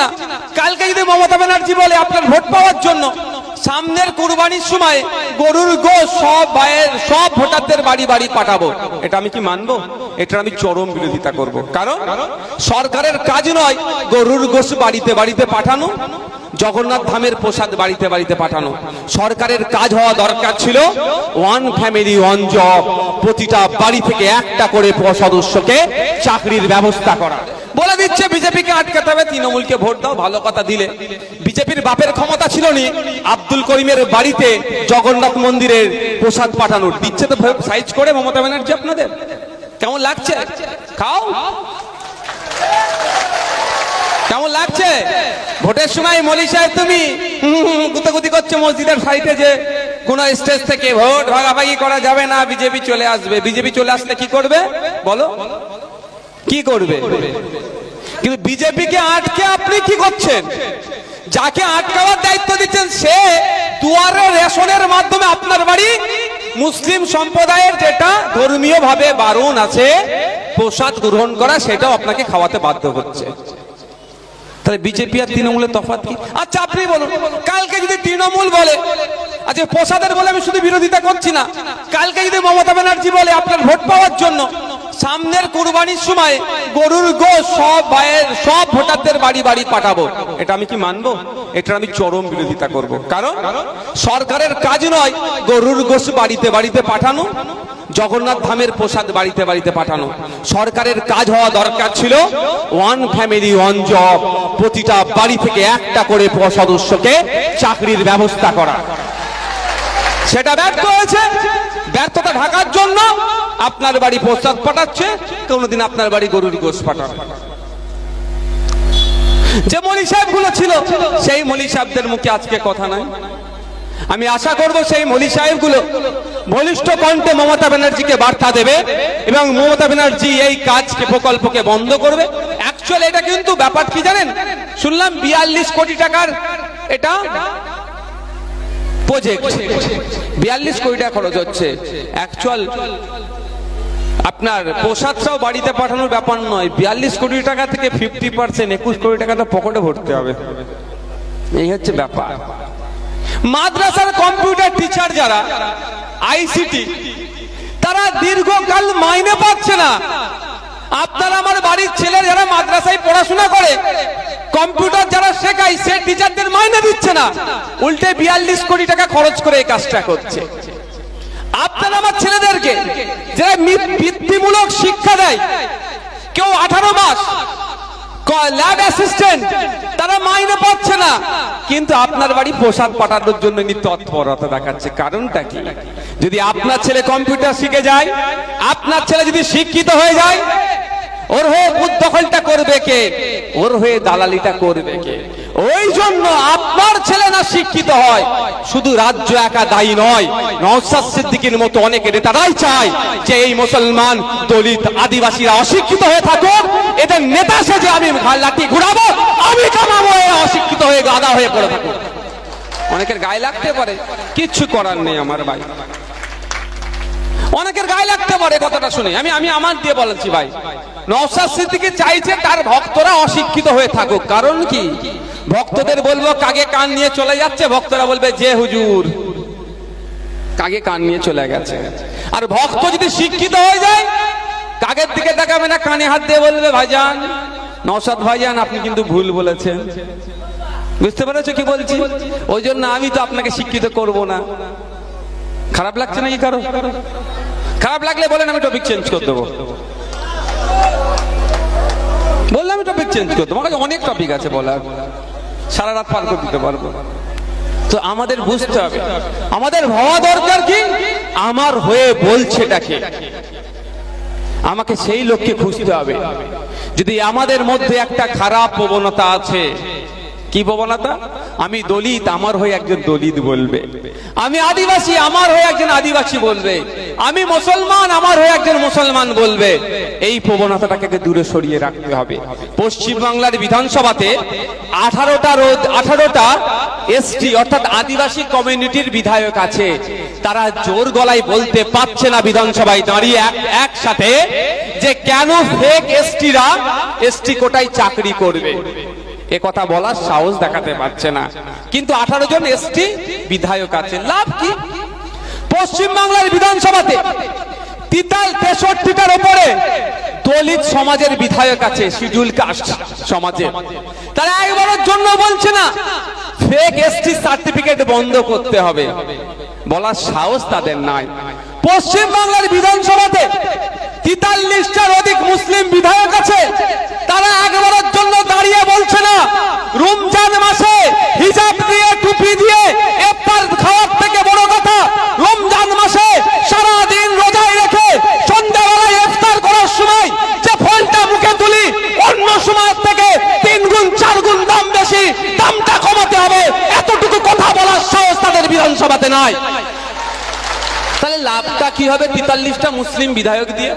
না কালকে যদি মমতা ব্যানার্জি বলে আপনার ভোট পাওয়ার জন্য, সামনের কুরবানির সময় গরুর গোশ সব সব ভোটারদের বাড়ি বাড়ি পাঠাবো। এটা আমি কি মানবো? এটা আমি চরম বিরোধিতা করব। কারণ সরকারের কাজ নয় গরুর গোশ বাড়িতে বাড়িতে পাঠানো, জগন্নাথ ধামের প্রসাদ বাড়িতে বাড়িতে পাঠানো। সরকারের কাজ হওয়া দরকার ছিল ওয়ান ফ্যামিলি ওয়ান জব প্রতিটা বাড়ি থেকে একটা করে সদস্যকে চাকরির ব্যবস্থা করা। বলে দিচ্ছে, বিজেপিকে আটকাতে হবে, তৃণমূলকে ভোট দাও, ভালো কথা দিলে। বিজেপির বাপের ক্ষমতা ছিল নি, আব্দুল করিমের বাড়িতে জগন্নাথ মন্দিরের প্রসাদ পাঠানোর। দিচ্ছে তো সাইজ করে মমতা ব্যানার্জি আপনাদের। কেমন লাগছে? খাও। কেমন লাগছে? ভোটের সময় মলি সাহেব তুমি গুতাগুতি করছ মসজিদের সাইডে যে কোন স্টেজ থেকে ভোট ভাগাভাগি করা যাবে না, বিজেপি চলে আসবে। বিজেপি চলে আসলে কি করবে? বলো। কি করবে? কিন্তু বিজেপিকে আটকে আপনি কি করছেন? যাকে আটকাবার দায়িত্ব দিচ্ছেন সে দুয়ারে রেশনের মাধ্যমে আপনার বাড়ি। মুসলিম সম্প্রদায়ের যেটা ধর্মীয় ভাবে বারণ আছে, প্রসাদ গ্রহণ করা, সেটাও আপনাকে খাওয়াতে বাধ্য হচ্ছে তাহলে বিজেপি আর তৃণমূলের তফাৎ কি? আচ্ছা আপনি বলুন। কালকে যদি তৃণমূল বলে আচ্ছা প্রসাদের বলে আমি শুধু বিরোধিতা করছি না। কালকে যদি মমতা ব্যানার্জি বলে আপনার ভোট পাওয়ার জন্য, সামনের কুরবানির সময় গরুর গোশ সব ভাইয়ের, সব ভোটারদের বাড়ি বাড়ি পাঠাবো। এটা আমি কি মানবো? এটা আমি চরম বিরোধিতা করব। কারণ সরকারের কাজ নয় গরুর গোশ বাড়িতে বাড়িতে পাঠানো, জগন্নাথ ধামের প্রসাদ বাড়িতে বাড়িতে পাঠানো। সরকারের কাজ হওয়া দরকার ছিল ওয়ান ফ্যামিলি, ওয়ান জব। প্রতিটা বাড়ি থেকে একটা করে সদস্যকে চাকরির ব্যবস্থা করা। সেটা ব্যর্থ হয়েছে। ব্যর্থতা ঢাকার জন্য আপনার বাড়ি প্রস্তাব পাঠাচ্ছে, কোনোদিন আপনার বাড়ি গরুর গোশ পাঠানো যে মলি সাহেবগুলো ছিল, সেই মলি সাহেবদের মুখে আজকে কথা নাই। আমি আশা করব সেই মলি সাহেবগুলো বলিষ্ঠ কণ্ঠে মমতা ব্যানার্জিকে বার্তা দেবে এবং মমতা ব্যানার্জি এই কাজকে, প্রকল্পকে বন্ধ করবে। অ্যাকচুয়ালি এটা কিন্তু ব্যাপার কি জানেন? শুনলাম বিয়াল্লিশ কোটি টাকার এটা প্রজেক্ট বিয়াল্লিশ কোটি টাকা খরচ হচ্ছে। অ্যাকচুয়াল আপনার প্রসাদটাও বাড়িতে পাঠানোর ব্যাপার নয়। বিয়াল্লিশ কোটি টাকা থেকে ফিফটি পার্সেন্ট একুশ কোটি টাকা তো পকেটে ভরতে হবে। এই হচ্ছে ব্যাপার। মাদ্রাসার কম্পিউটার টিচার যারা আইসিটি তারা দীর্ঘকাল মাইনে পাচ্ছে না। আপনার আমার বাড়ির ছেলে যারা মাদ্রাসায় পড়াশোনা করে, কম্পিউটার যারা শেখায়, সে টিচারদের মাইনে দিচ্ছে না। উল্টে বিয়াল্লিশ কোটি টাকা খরচ করে এই কাজটা করছে। আপনার আমার ছেলেদেরকে, যারা বৃত্তিমূলক শিক্ষা দেয়, কেউ আঠারো মাস ল্যাব অ্যাসিস্ট্যান্ট তারা মাইনে পাচ্ছে না। কিন্তু আপনার বাড়ি পোশাক পাঠানোর জন্য তৎপরতা দেখাচ্ছে। কারণটা কি? যদি আপনার ছেলে কম্পিউটার শিখে যায়, আপনার ছেলে যদি শিক্ষিত হয়ে যায় ওর হয়ে বুথ করবে কে? ওর হয়ে দালালিটা করবে কে? ওই জন্য আপনার ছেলে না শিক্ষিত হয়, শুধু রাজ্য একা দায়ী নয় নওসাদ সিদ্দিকীর মতো অনেক নেতারাই চায় যে এই মুসলমান দলিত আদিবাসীরা অশিক্ষিত হয়ে থাকুক, এদের নেতা সেজে আমি লাঠি ঘুরাবো, আমি কামাবো অশিক্ষিত হয়ে গাদা হয়ে পড়ে থাকুক। অনেকের গায়ে লাগতে পারে, কিচ্ছু করার নেই আমার ভাই। অনেকের গায়ে লাগতে পারে কথাটা শুনে। আমি আমি আমার দিয়ে বলেছি ভাই। নওসাদ সিদ্দিকি চাইছে তার ভক্তরা অশিক্ষিত হয়ে থাকুক। কারণ কি? ভক্তদের বলব কাগে কান নিয়ে চলে যাচ্ছে? ভক্তরা বলবে, যে হুজুর কাগে কান নিয়ে চলে গেছে? আর ভক্ত যদি শিক্ষিত হয়ে যায় কাগের দিকে তাকাবে না, কানে হাত দিয়ে বলবে, ভাইজান নওসাদ ভাইজান, আপনি কিন্তু ভুল বলেছেন। বুঝতে পেরেছ কি বলছি? ওই জন্য আমি তো আপনাকে শিক্ষিত করব না। খারাপ লাগছে নাকি কারও? খারাপ লাগলে বলেন, আমি টপিক চেঞ্জ করে দেবো। বললে আমি টপিক চেঞ্জ করে দেবো। আমার কাছে অনেক টপিক আছে বলার। সারা রাত পার করে দিতে পারব। তো আমাদের বুঝতে হবে, আমাদের হওয়া দরকার কি? আমার হয়ে বলছে বলছেটাকে আমাকে সেই লোককে খুঁজতে হবে। যদি আমাদের মধ্যে একটা খারাপ প্রবণতা আছে কি প্রবণতা আমি দলিত, আমার হয়ে একজন দলিত বলবে। আমি আদিবাসী, আমার হয়ে একজন আদিবাসী বলবে। আমি মুসলমান, আমার হয়ে একজন মুসলমান বলবে। এই প্রবণতাটাকে দূরে সরিয়ে রাখতে হবে। পশ্চিম বাংলার বিধানসভাতে আঠারোটা রোদ, আঠারোটা এসটি অর্থাৎ আদিবাসী কমিউনিটির বিধায়ক আছে। তারা জোর গলায় বলতে পারছে না বিধানসভায়। দাঁড়িয়ে এক, একসাথে যে কেন ফেক এসটিরা এসটি কোটায় চাকরি করবে। এ কথা বলার সাহস দেখাতে পারছে না। কিন্তু আঠারো জন এসটি বিধায়ক আছে লাভ কি? পশ্চিমবাংলার বিধানসভাতে তিতাল তেষট্টিটার ওপরে দলিত সমাজের বিধায়ক আছে শিডিউল কাস্ট সমাজে তারা একবারের জন্য বলছে না ফেক এসটি সার্টিফিকেট বন্ধ করতে হবে। বলার সাহস তাদের নাই। পশ্চিম বাংলার বিধানসভাতে তেতাল্লিশটার অধিক মুসলিম বিধায়ক আছে, তারা একবারের জন্য দাঁড়িয়ে বলছে না। রমজান মাসে হিজাব দিয়ে টুপি দিয়ে এফতার খাওয়ার থেকে বড় কথা, রমজান মাসে সারা দিন রোজায় রেখে সন্ধ্যাবেলায় ইফতার করার সময় যে ফলটা মুখে তুলি, অন্য সময় থেকে তিন গুণ, চার গুণ দাম বেশি, দামটা কমাতে হবে। এতটুকু কথা বলার সাহস তাদের বিধানসভাতে লাভটা কি হবে? তেতাল্লিশটা মুসলিম বিধায়ক দিয়ে?